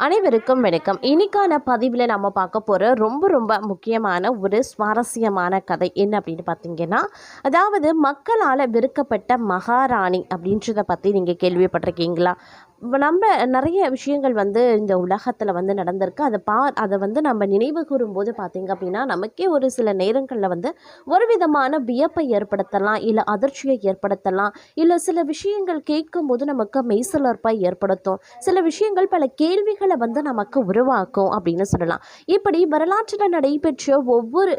அனைவருக்கும் வணக்கம். இன்னைக்கான பதிவில் நம்ம பார்க்க போகிற ரொம்ப ரொம்ப முக்கியமான ஒரு சுவாரஸ்யமான கதை என்ன அப்படின்னு பார்த்தீங்கன்னா அதாவது மக்களால் விற்கப்பட்ட மகாராணி அப்படின்றத பற்றி நீங்கள் கேள்விப்பட்டிருக்கீங்களா? நம்ம நிறைய விஷயங்கள் வந்து இந்த உலகத்தில் வந்து நடந்திருக்கு. அதை பா அதை வந்து நம்ம நினைவு கூறும்போது பார்த்தீங்க அப்படின்னா நமக்கே ஒரு சில நேரங்களில் வந்து ஒரு விதமான வியப்பை ஏற்படுத்தலாம் இல்லை அதிர்ச்சியை ஏற்படுத்தலாம் இல்லை சில விஷயங்கள் கேட்கும்போது நமக்கு மெய்சலர்ப்பாக ஏற்படுத்தும். சில விஷயங்கள் பல கேள்விகளை வந்து நமக்கு உருவாக்கும் அப்படின்னு சொல்லலாம். இப்படி வரலாற்றில் நடைபெற்ற ஒவ்வொரு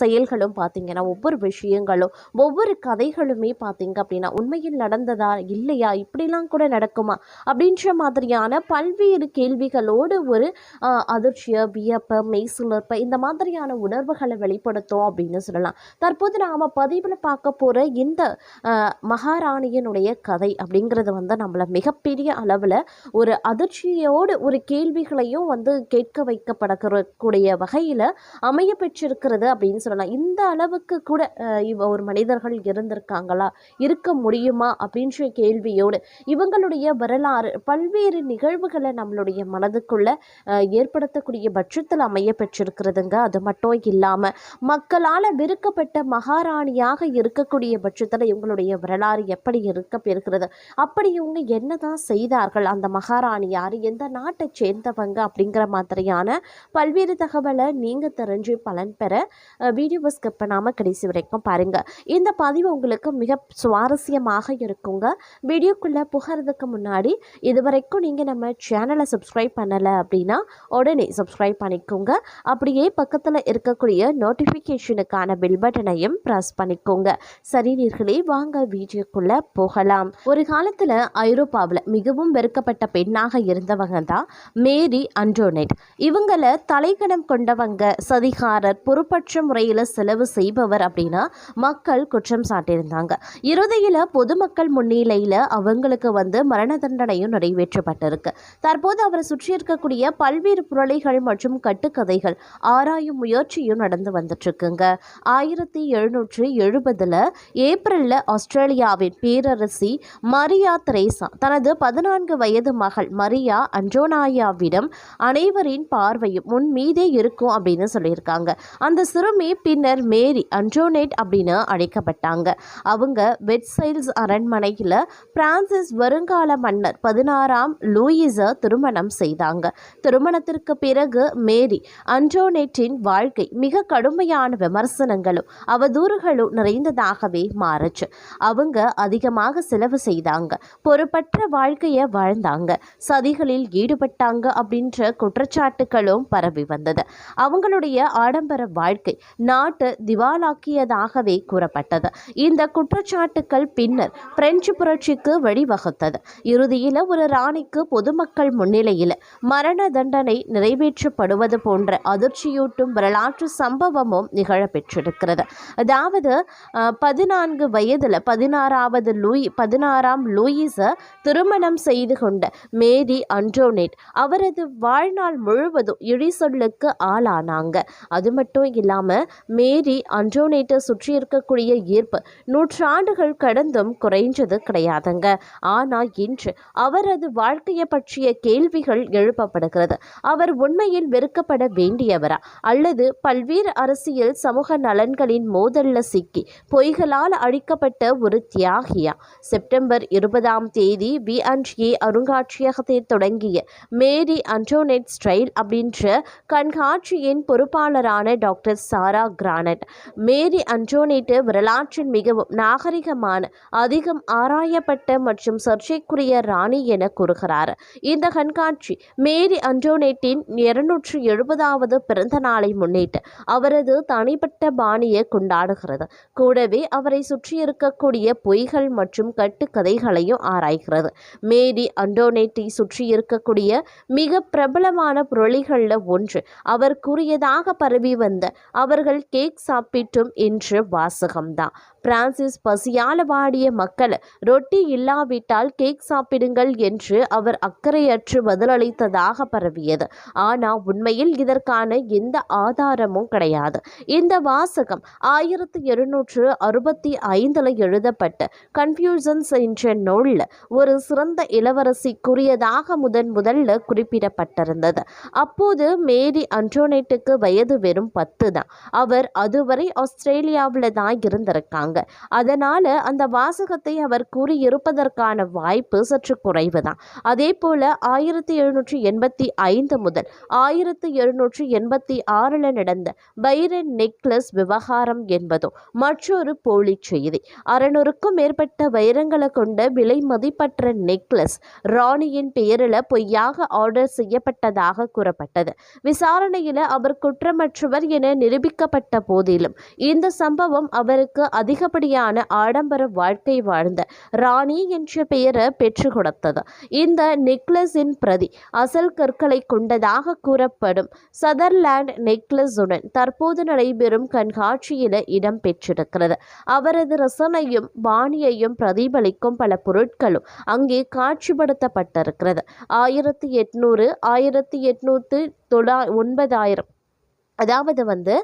செயல்களும் பார்த்தீங்கன்னா ஒவ்வொரு விஷயங்களும் ஒவ்வொரு கதைகளுமே பார்த்தீங்க அப்படின்னா உண்மையில் நடந்ததா இல்லையா? இப்படிலாம் கூட நடக்குமா? அப்படி அப்படின்ற மாதிரியான பல்வேறு கேள்விகளோடு ஒரு அதிர்ச்சியை வியப்பை மெய்சிலர்ப்பை இந்த மாதிரியான உணர்வுகளை வெளிப்படுத்தும் அப்படின்னு சொல்லலாம். தற்போது நாம் பதிவில் பார்க்க போகிற இந்த மகாராணியினுடைய கதை அப்படிங்கிறது வந்து நம்மளை மிகப்பெரிய அளவில் ஒரு அதிர்ச்சியோடு ஒரு கேள்விகளையும் வந்து கேட்க வைக்கப்படக்கூடிய கூடிய வகையில் அமைய பெற்றிருக்கிறது அப்படின்னு சொல்லலாம். இந்த அளவுக்கு கூட இவ ஒரு மனிதர்கள் இருந்திருக்காங்களா? இருக்க முடியுமா? அப்படின்ற கேள்வியோடு இவங்களுடைய வரலாறு பல்வேறு நிகழ்வுகளை நம்மளுடைய மனதுக்குள்ளே ஏற்படுத்தக்கூடிய பட்சத்தில் அமைய பெற்றிருக்கிறதுங்க. அது மட்டும் இல்லாமல் மக்களால் விருக்கப்பட்ட மகாராணியாக இருக்கக்கூடிய பட்சத்தில் இவங்களுடைய வரலாறு எப்படி இருக்க பெறுகிறது அப்படி இவங்க என்னதான் செய்தார்கள்? அந்த மகாராணி யார்? எந்த நாட்டை சேர்ந்தவங்க? அப்படிங்கிற மாதிரியான பல்வேறு தகவலை நீங்கள் தெரிஞ்சு பலன் பெற வீடியோவை ஸ்கிப் பண்ணாமல் கடைசி வரைக்கும் பாருங்கள் இந்த பதிவு உங்களுக்கு மிக சுவாரஸ்யமாக இருக்குங்க. வீடியோக்குள்ளே புகிறதுக்கு முன்னாடி இது வரைக்கும் நீங்கள் நம்ம சேனலை சப்ஸ்கிரைப் பண்ணலை அப்படின்னா உடனே சப்ஸ்கிரைப் பண்ணிக்கோங்க. அப்படியே பக்கத்தில் இருக்கக்கூடிய நோட்டிஃபிகேஷனுக்கான பில் பட்டனையும் ப்ரெஸ் பண்ணிக்கோங்க. சரி நீர்களே வாங்க வீடியோக்குள்ளே போகலாம். ஒரு காலத்தில் ஐரோப்பாவில் மிகவும் வெறுக்கப்பட்ட பெண்ணாக இருந்தவங்க தான் மேரி அண்ட்ரோனெட் இவங்களை தலைக்கணம் கொண்டவங்க சதிகாரர் பொறுப்பற்ற முறையில் செலவு செய்பவர் அப்படின்னா மக்கள் குற்றம் சாட்டியிருந்தாங்க. இறுதியில் பொதுமக்கள் முன்னிலையில் அவங்களுக்கு வந்து மரண தண்டனையும் நிறைவேற்றப்பட்டிருக்கு. தற்போது அவரை சுற்றியிருக்கக்கூடிய பல்வேறு புரளிகள் மற்றும் கட்டுக்கதைகள் ஆராயும் முயற்சியும் நடந்து வந்துட்டு இருக்குங்க ஆயிரத்தி எழுநூற்றி எழுபதுல ஏப்ரல்ல ஆஸ்திரேலியாவின் பேரரசி மரியா திரேசா தனது பதினான்கு வயது மகள் மரியா அன்டோனாயாவிடம் அனைவரின் பார்வையும் முன் மீதே இருக்கும் அப்படின்னு சொல்லியிருக்காங்க. அந்த சிறுமி பின்னர் மேரி அண்டோனேட் அப்படின்னு அழைக்கப்பட்டாங்க. அவங்க வெட்சைல்ஸ் அரண்மனையில் பிரான்சிஸ் வருங்கால மன்னர் பதினாறாம் லூயிஸை திருமணம் செய்தாங்க. திருமணத்திற்கு பிறகு மேரி அண்டோனேட்டின் வாழ்க்கை மிக கடுமையான விமர்சனங்களும் அவதூறுகளும் நிறைந்ததாகவே மாறுச்சு. அவங்க அதிகமாக செலவு செய்தாங்க. பொறுப்பற்ற வாழ்க்கையை வாழ்ந்தாங்க. சதிகளில் ஈடுபட்டாங்க அப்படின்ற குற்றச்சாட்டுகளும் பரவி வந்தது. அவங்களுடைய ஆடம்பர வாழ்க்கை நாட்டு திவாலாக்கியதாகவே கூறப்பட்டது. இந்த குற்றச்சாட்டுகள் பின்னர் பிரெஞ்சு புரட்சிக்கு வழிவகுத்தது. இறுதியில் ஒரு ராணிக்கு பொதுமக்கள் முன்னிலையில் மரண தண்டனை நிறைவேற்றப்படுவது போன்ற அதிர்ச்சியூட்டும் வரலாற்று சம்பவமும் நிகழப்பெற்றிருக்கிறது. அதாவது பதினான்கு வயதில் பதினாறாவது லூயி பதினாறாம் லூயிஸை திருமணம் செய்து கொண்ட மேரி அண்டோனேட் அவரது வாழ்நாள் முழுவதும் இழிசொல்லுக்கு ஆளானாங்க. அது மட்டும் இல்லாமல் மேரி அண்டோனேட்டை சுற்றி இருக்கக்கூடிய ஈர்ப்பு நூற்றாண்டுகள் கடந்தும் குறைஞ்சது கிடையாதுங்க. ஆனால் இன்று அவர் அவரது வாழ்க்கையை பற்றிய கேள்விகள் எழுப்பப்படுகிறது. அவர் உண்மையில் வெறுக்கப்பட வேண்டியவரா? அல்லது பல்வேறு அரசியல் சமூக நலன்களின் மோதல்ல சிக்கி பொய்களால் அழிக்கப்பட்ட ஒரு தியாகியா? செப்டம்பர் இருபதாம் தேதி பி அண்ட் ஏ. தொடங்கிய மேரி அண்டோனெட் ஸ்டைல் அப்படின்ற கண்காட்சியின் பொறுப்பாளரான டாக்டர் சாரா கிரானட் மேரி அன்டோனேட்டு வரலாற்றின் மிகவும் நாகரிகமான அதிகம் ஆராயப்பட்ட மற்றும் சர்ச்சைக்குரிய ராணி என கூறுகிறார். இந்த கண்காட்சி மேரி அண்டோனேட்டின் இருநூற்றி எழுபதாவது பிறந்த நாளை முன்னிட்டு அவரது தனிப்பட்ட பாணியை கொண்டாடுகிறது. கூடவே அவரை சுற்றி இருக்கக்கூடிய பொய்கள் மற்றும் கட்டுக்கதைகளையும் ஆராய்கிறது. மேரி அண்டோனேட்டை சுற்றி இருக்கக்கூடிய மிக பிரபலமான புரளிகளில் ஒன்று அவர் கூறியதாக பரவி வந்த அவர்கள் கேக் சாப்பிட்டும் என்று வாசகம்தான். பிரான்சிஸ் பசியால வாடிய மக்கள் ரொட்டி இல்லாவிட்டால் கேக் சாப்பிடுங்கள் என்று அவர் அக்கறையற்று பதிலளித்ததாக பரவியது. ஆனால் உண்மையில் இதற்கான எந்த ஆதாரமும் கிடையாது. இந்த வாசகம் ஆயிரத்தி எழுநூற்று அறுபத்தி ஐந்தில் எழுதப்பட்ட கன்ஃபியூசன்ஸ் என்ற நூலில் ஒரு சிறந்த இளவரசிக்குரியதாக முதன் முதல்ல குறிப்பிடப்பட்டிருந்தது. அப்போது மேரி அன்டோனேட்டுக்கு வயது வெறும் பத்து தான். அவர் அதுவரை ஆஸ்திரேலியாவில் தான் இருந்திருக்காங்க. அதனால அந்த வாசகத்தை அவர் கூறியிருப்பதற்கான வாய்ப்பு சற்று குறைவு தான் அதே போல ஆயிரத்தி எழுநூற்றி எண்பத்தி ஐந்து முதல் ஆயிரத்தி எழுநூற்றி எண்பத்தி ஆறில் நடந்த பைரன் நெக்லஸ் விவகாரம் என்பதும் மற்றொரு போலி செய்தி. அறநூறுக்கும் மேற்பட்ட வைரங்களை கொண்ட விலை மதிப்பற்ற நெக்லஸ் ராணியின் பெயரில் பொய்யாக ஆர்டர் செய்யப்பட்டதாக கூறப்பட்டது. விசாரணையில் அவர் குற்றமற்றவர் என நிரூபிக்கப்பட்ட போதிலும் இந்த சம்பவம் அவருக்கு அதிக அதிகப்படியான ஆடம்பர வாழ்க்கை வாழ்ந்த ராணி என்ற பெயரை பெற்றுக் கொடுத்தது. இந்த நெக்லஸின் பிரதி அசல் கற்களை கொண்டதாக கூறப்படும் சதர்லாண்ட் நெக்லஸுடன் தற்போது நடைபெறும் கண்காட்சியில் இடம் பெற்றிருக்கிறது. அவரது ரசனையும் பாணியையும் பிரதிபலிக்கும் பல பொருட்களும் அங்கே காட்சிப்படுத்தப்பட்டிருக்கிறது. ஆயிரத்தி எட்நூறு ஆயிரத்தி எட்நூற்று தொள்ளா ஒன்பதாயிரம் அதாவது வந்து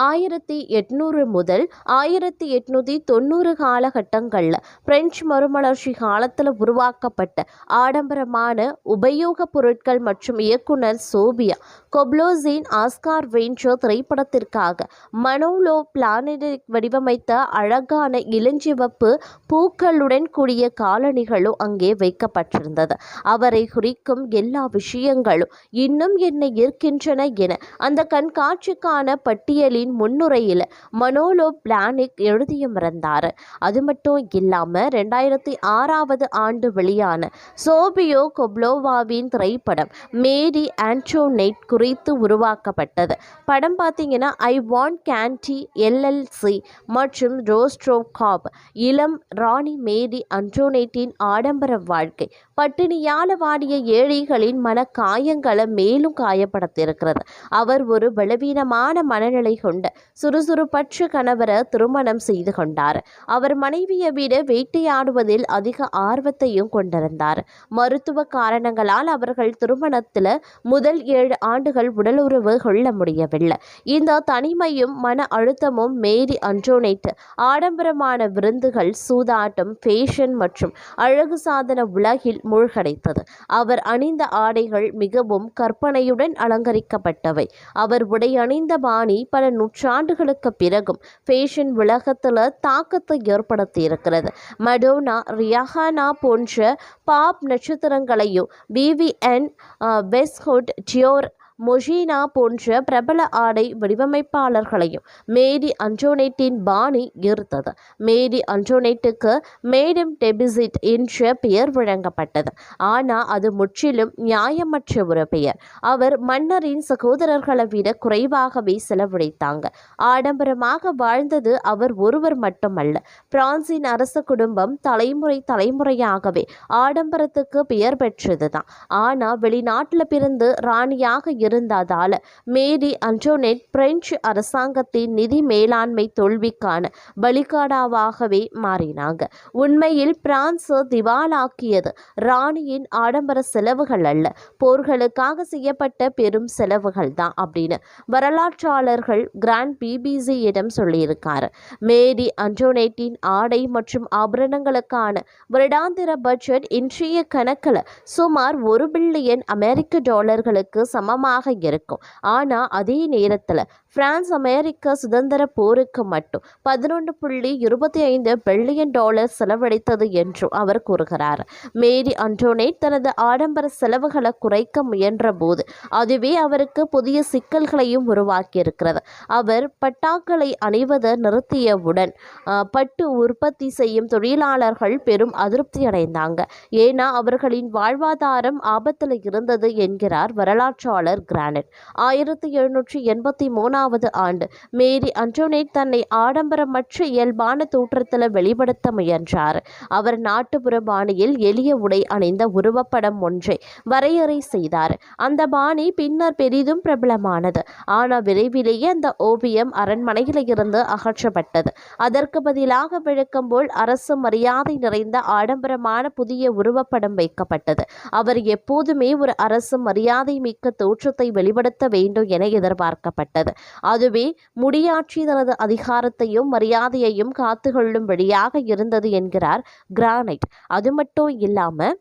ஆயிரத்தி எட்நூறு முதல் ஆயிரத்தி எட்நூற்றி தொண்ணூறு காலகட்டங்களில் பிரெஞ்சு மறுமலர்ச்சி காலத்தில் உருவாக்கப்பட்ட ஆடம்பரமான உபயோகப் பொருட்கள் மற்றும் இயக்குனர் சோபியா கொப்லோசின் ஆஸ்கார் வெஞ்சோ திரைப்படத்திற்காக மனோலோ பிளானடிக் வடிவமைத்த அழகான இளஞ்சிவப்பு பூக்களுடன் கூடிய காலணிகளும் அங்கே வைக்கப்பட்டிருந்தது. அவரை குறிக்கும் எல்லா விஷயங்களும் இன்னும் என்னை ஈர்க்கின்றன என அந்த கண்காட்சிக்கான பட்டியலின் முன்னுரையில் மனோலோ பிளானிக் எழுதியிருந்தார் அது மட்டும் இல்லாமல் ரெண்டாயிரத்தி ஆறாவது ஆண்டு வெளியான சோபியோ கொப்லோவாவின் திரைப்படம் மேரி ஆன்டோனேட் குறித்து உருவாக்கப்பட்டது. படம் பார்த்தீங்கன்னா ஐ வாண்ட் கேண்டி எல்எல்சி மற்றும் ரோஸ்ட்ரோ காப் இளம் ராணி மேரி அன்டோனேட்டின் ஆடம்பர வாழ்க்கை. பட்டினியால வாடிய ஏழைகளின் மன காயங்களை மேலும் காயப்படுத்தியிருக்கிறது. அவர் ஒரு பலவீனமான மனநிலை கொண்டு சுறுசுறுப்பற்ற கணவரை திருமணம் செய்து கொண்டார். அவர் மனைவியை விட வேட்டையாடுவதில் அதிக ஆர்வத்தையும் கொண்டிருந்தார். மருத்துவ காரணங்களால் அவர்கள் திருமணத்தில் முதல் ஏழு ஆண்டுகள் உடலுறவு கொள்ள முடியவில்லை. இந்த தனிமையும் மன அழுத்தமும் மேரி அன்டோனேட் ஆடம்பரமான விருந்துகள் சூதாட்டம் ஃபேஷன் மற்றும் அழகு சாதன உலகில் மூழ்கடைத்தது. அவர் அணிந்த ஆடைகள் மிகவும் கற்பனையுடன் அலங்கரிக்கப்பட்டவை. அவர் உடை அணிந்த பாணி பல நூற்றாண்டுகளுக்கு பிறகும் ஃபேஷன் உலகத்தில் தாக்கத்தை ஏற்படுத்தி இருக்கிறது மடோனா ரியாஹானா போன்ற பாப் நட்சத்திரங்களையும் பிவிஎன் வெஸ்ஹுட் டியோர் மொஷினா போன்ற பிரபல ஆடை வடிவமைப்பாளர்களையும் மேரி அன்டோனேட்டின் பாணி ஈர்த்தது. மேரி அன்டோனேட்டுக்கு மேடம் டெபிசிட் என்ற பெயர் வழங்கப்பட்டது. ஆனால் அது முற்றிலும் நியாயமற்ற ஒரு பெயர். அவர் மன்னரின் சகோதரர்களை விட குறைவாகவே செலவழித்தாங்க. ஆடம்பரமாக வாழ்ந்தது அவர் ஒருவர் மட்டுமல்ல. பிரான்சின் அரச குடும்பம் தலைமுறை தலைமுறையாகவே ஆடம்பரத்துக்கு பெயர் பெற்றதுதான். ஆனால் வெளிநாட்டில் பிறந்து ராணியாக இருந்ததால் மேரி அன்டோனெட் பிரெஞ்சு அரசாங்கத்தின் நிதி மேலாண்மை தோல்விக்கான பலிகாடாவாகவே மாறினாங்க. உண்மையில் பிரான்ஸ் திவாலாக்கியது ராணியின் ஆடம்பர செலவுகள் அல்ல. போர்களுக்காக செய்யப்பட்ட பெரும் செலவுகள் தான் அப்படின்னு வரலாற்றாளர்கள் கிராண்ட் பிபிசியிடம் சொல்லியிருக்காரு. மேரி அன்டோனேட்டின் ஆடை மற்றும் ஆபரணங்களுக்கான வருடாந்திர பட்ஜெட் இன்றைய கணக்கில் சுமார் ஒரு பில்லியன் அமெரிக்க டாலர்களுக்கு சமமாக இருக்கும். ஆனால் அதே நேரத்தில் பிரான்ஸ் அமெரிக்க சுதந்திர போருக்கு மட்டும் பதினொன்று புள்ளி இருபத்தி ஐந்து பில்லியன் டாலர் செலவழித்தது என்றும் அவர் கூறுகிறார். மேரி அண்டோனேட் தனது ஆடம்பர செலவுகளை குறைக்க முயன்ற போது அதுவே அவருக்கு புதிய சிக்கல்களையும் உருவாக்கியிருக்கிறது. அவர் பட்டாக்களை அணிவதை நிறுத்தியவுடன் பட்டு உற்பத்தி செய்யும் தொழிலாளர்கள் பெரும் அதிருப்தி அடைந்தாங்க. ஏன்னா அவர்களின் வாழ்வாதாரம் ஆபத்தில் இருந்தது என்கிறார் வரலாற்றாளர் கிரானட். ஆயிரத்தி எழுநூற்றி எண்பத்தி மூணு மூணாவது ஆண்டு. மேரி அன்டோனேட் தன்னை ஆடம்பரமற்ற இயல்பான தோற்றத்தில் வெளிப்படுத்த முயன்றார். அவர் நாட்டுப்புற பாணியில் எளிய உடை அணிந்த உருவப்படம் ஒன்றை வரையறை செய்தார். அந்த பாணி பின்னர் பெரிதும் பிரபலமானது. ஆனால் விரைவிலேயே அந்த ஓவியம் அரண்மனையில் இருந்து அகற்றப்பட்டது. அதற்கு பதிலாக விளக்கம் போல் அரசு மரியாதை நிறைந்த ஆடம்பரமான புதிய உருவப்படம் வைக்கப்பட்டது. அவர் எப்போதுமே ஒரு அரசு மரியாதை மிக்க தோற்றத்தை வெளிப்படுத்த வேண்டும் என எதிர்பார்க்கப்பட்டது. அதுவே முடியாட்சி தனது அதிகாரத்தையும் மரியாதையையும் காத்துக்கொள்ளும்படியாக இருந்தது என்கிறார் கிரானைட். அது மட்டும் இல்லாமல்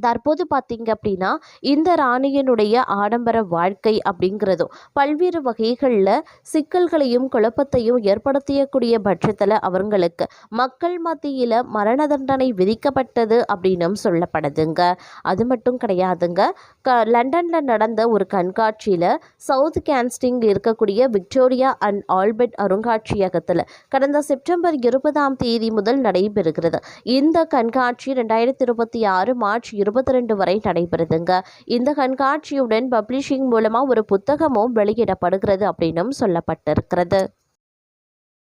தற்போது பார்த்தீங்க அப்படின்னா இந்த ராணியினுடைய ஆடம்பர வாழ்க்கை அப்படிங்கிறதும் பல்வேறு வகைகளில் சிக்கல்களையும் குழப்பத்தையும் ஏற்படுத்தியக்கூடிய பட்சத்தில் அவங்களுக்கு மக்கள் மத்தியில் மரண தண்டனை விதிக்கப்பட்டது அப்படின்னும் சொல்லப்படுதுங்க. அது மட்டும் கிடையாதுங்க. க லண்டனில் நடந்த ஒரு கண்காட்சியில் சவுத் கேன்ஸ்டிங் இருக்கக்கூடிய விக்டோரியா அண்ட் ஆல்பர்ட் அருங்காட்சியகத்தில் கடந்த செப்டம்பர் இருபதாம் தேதி முதல் நடைபெறுகிறது. இந்த கண்காட்சி ரெண்டாயிரத்தி இருபத்தி ஆறு மார்ச் இருபத்தி ரெண்டு வரை நடைபெறுதுங்க. இந்த கண்காட்சியுடன் பப்ளிஷிங் மூலமாக ஒரு புத்தகமும் வெளியிடப்படுகிறது அப்படின்னும் சொல்லப்பட்டிருக்கிறது.